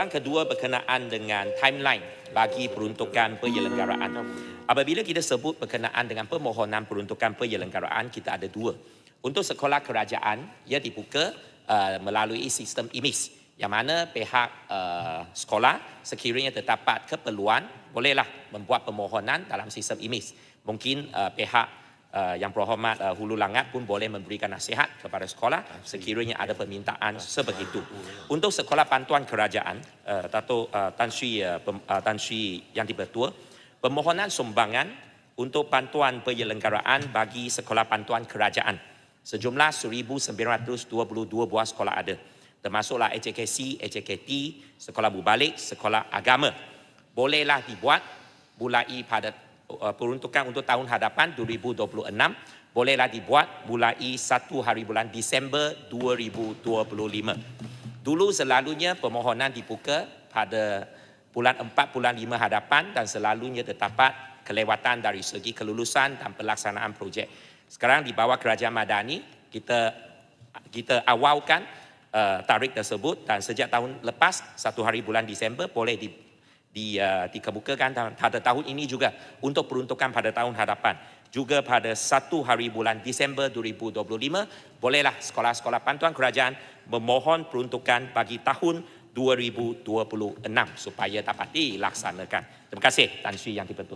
Yang kedua berkenaan dengan timeline bagi peruntukan penyelenggaraan. Apabila kita sebut berkenaan dengan permohonan peruntukan penyelenggaraan, kita ada dua. Untuk sekolah kerajaan, ia dibuka uh, melalui sistem IMIS yang mana pihak uh, sekolah sekiranya terdapat keperluan bolehlah membuat permohonan dalam sistem IMIS. Mungkin uh, pihak uh, yang berhormat uh, Hulu Langat pun boleh memberikan nasihat kepada sekolah sekiranya ada permintaan sebegitu. Untuk sekolah bantuan kerajaan, uh, Dato' uh, Tan Sri uh, pem- uh, Tan Sri Yang Dipertua, permohonan sumbangan untuk bantuan penyelenggaraan bagi sekolah bantuan kerajaan sejumlah 1922 buah sekolah ada termasuklah HKC, HKT, sekolah berbalik, sekolah agama bolehlah dibuat mulai pada peruntukan untuk tahun hadapan 2026 bolehlah dibuat mulai 1 hari bulan Disember 2025. Dulu selalunya permohonan dibuka pada bulan 4 bulan 5 hadapan dan selalunya terdapat kelewatan dari segi kelulusan dan pelaksanaan projek. Sekarang di bawah kerajaan Madani kita kita awalkan uh, tarikh tersebut dan sejak tahun lepas satu hari bulan Disember boleh di, di uh, dikebukakan pada tahun ini juga untuk peruntukan pada tahun hadapan juga pada satu hari bulan Disember 2025 bolehlah sekolah-sekolah bantuan kerajaan memohon peruntukan bagi tahun 2026 supaya dapat dilaksanakan. Terima kasih Tan Sri Yang Dipertua.